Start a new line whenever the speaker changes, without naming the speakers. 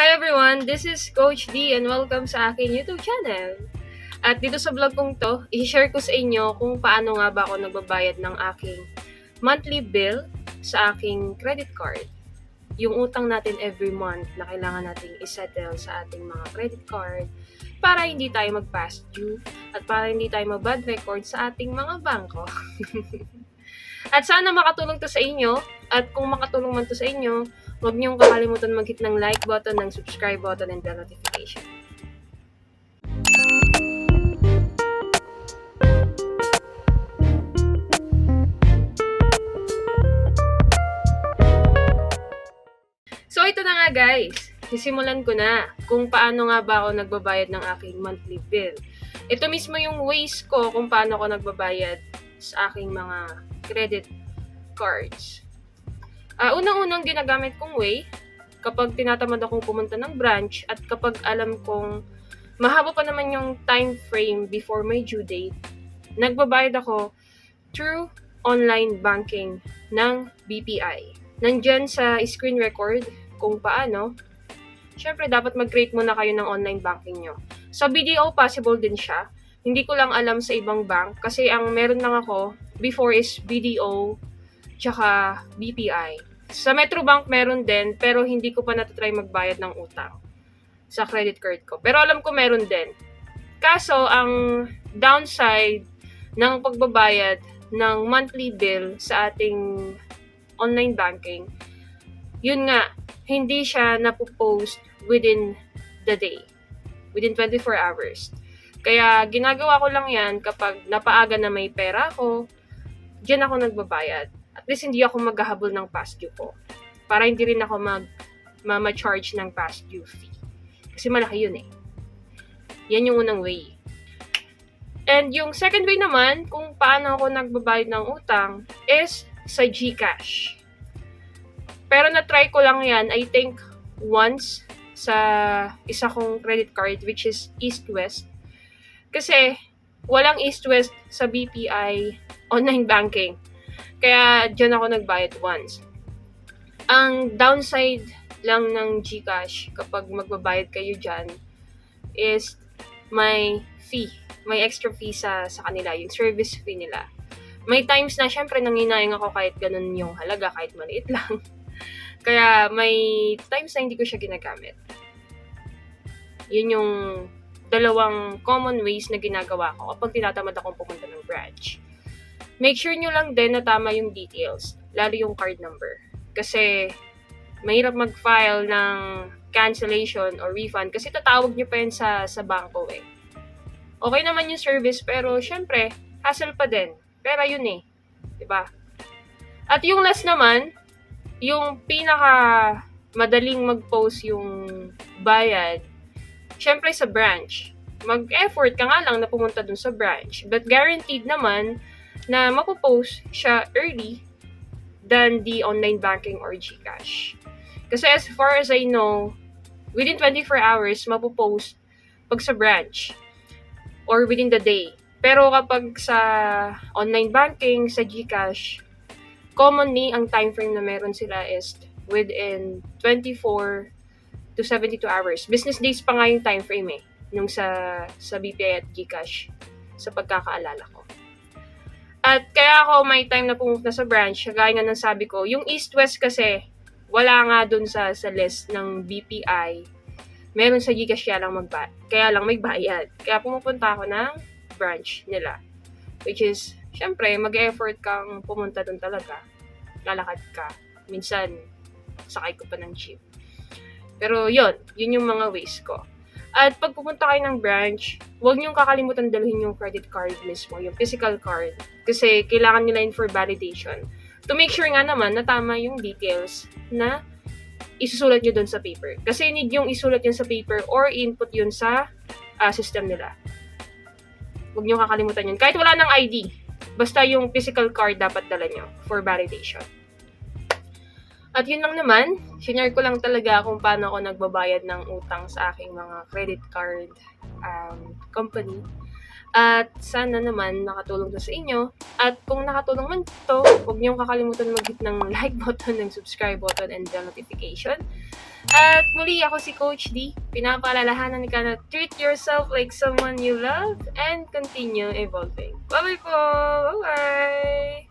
Hi everyone, this is Coach D and welcome sa aking YouTube channel. At dito sa vlog kong to, i-share ko sa inyo kung paano nga ba ako nagbabayad ng aking monthly bill sa aking credit card. Yung utang natin every month na kailangan nating isettle sa ating mga credit card para hindi tayo mag-past due at para hindi tayo mag-bad record sa ating mga bangko. at sana makatulong to sa inyo at kung makatulong man to sa inyo, Huwag niyong kakalimutan mag-hit ng like button, ng subscribe button, and bell notification. So ito na nga guys, sisimulan ko na kung paano nga ba ako nagbabayad ng aking monthly bill. Ito mismo yung ways ko kung paano ako nagbabayad sa aking mga credit cards. Uh, unang-unang ginagamit kong way, kapag tinatamad akong pumunta ng branch at kapag alam kong mahaba pa naman yung time frame before my due date, nagbabayad ako through online banking ng BPI. Nandyan sa screen record kung paano. Siyempre, dapat mag-create muna kayo ng online banking nyo. Sa BDO, possible din siya. Hindi ko lang alam sa ibang bank kasi ang meron lang ako before is BDO tsaka BPI. Sa Metrobank meron din, pero hindi ko pa natatry magbayad ng utang sa credit card ko. Pero alam ko meron din. Kaso, ang downside ng pagbabayad ng monthly bill sa ating online banking, yun nga, hindi siya napopost within the day. Within 24 hours. Kaya ginagawa ko lang yan kapag napaaga na may pera ako, diyan ako nagbabayad. At least hindi ako maghahabol ng past due ko. Para hindi rin ako mag mama-charge ng past due fee. Kasi malaki yun eh. Yan yung unang way. And yung second way naman, kung paano ako nagbabayad ng utang, is sa GCash. Pero na-try ko lang yan, I think, once sa isa kong credit card, which is East-West. Kasi, walang East-West sa BPI online banking. Kaya, dyan ako nagbayad once. Ang downside lang ng GCash kapag magbabayad kayo dyan is may fee. May extra fee sa, sa kanila, yung service fee nila. May times na, syempre, nanginayang ako kahit ganun yung halaga, kahit maliit lang. Kaya may times na hindi ko siya ginagamit. Yun yung dalawang common ways na ginagawa ko kapag tinatamad akong pumunta ng branch. Make sure nyo lang din na tama yung details, lalo yung card number. Kasi mahirap mag-file ng cancellation or refund kasi tatawag nyo pa yun sa, sa banko eh. Okay naman yung service pero syempre, hassle pa din. Pero yun eh. ba? At yung last naman, yung pinaka madaling mag-post yung bayad, syempre sa branch. Mag-effort ka nga lang na pumunta dun sa branch. But guaranteed naman na mapopost siya early than the online banking or GCash. Kasi as far as I know, within 24 hours, mapopost pag sa branch or within the day. Pero kapag sa online banking, sa GCash, commonly, ang time frame na meron sila is within 24 to 72 hours. Business days pa nga yung time frame eh, nung sa, sa BPI at GCash, sa pagkakaalala ko. At kaya ako may time na pumunta sa branch, gaya nga ng sabi ko, yung East-West kasi, wala nga dun sa, sa list ng BPI meron sa Gcash kaya lang magba kaya lang may bayad. Kaya pumupunta ako ng branch nila. Which is, syempre, mag-effort kang pumunta doon talaga. Lalakad ka. Minsan, sakay ko pa ng jeep. Pero yun, yun yung mga ways ko. At pag pupunta kayo ng branch, huwag niyong kakalimutan dalhin yung credit card mismo, yung physical card. Kasi kailangan nila yun for validation. To make sure nga naman na tama yung details na isusulat nyo dun sa paper. Kasi need yung isulat yun sa paper or input yun sa uh, system nila. Huwag nyo kakalimutan yun. Kahit wala ng ID, basta yung physical card dapat dala nyo for validation. At yun lang naman, shinare ko lang talaga kung paano ako nagbabayad ng utang sa aking mga credit card um, company. At sana naman nakatulong to sa inyo. At kung nakatulong man to, huwag niyong kakalimutan mag-hit ng like button, ng subscribe button, and bell notification. At muli ako si Coach D. Pinapaalalahanan ka na treat yourself like someone you love and continue evolving. Bye-bye po! Bye-bye!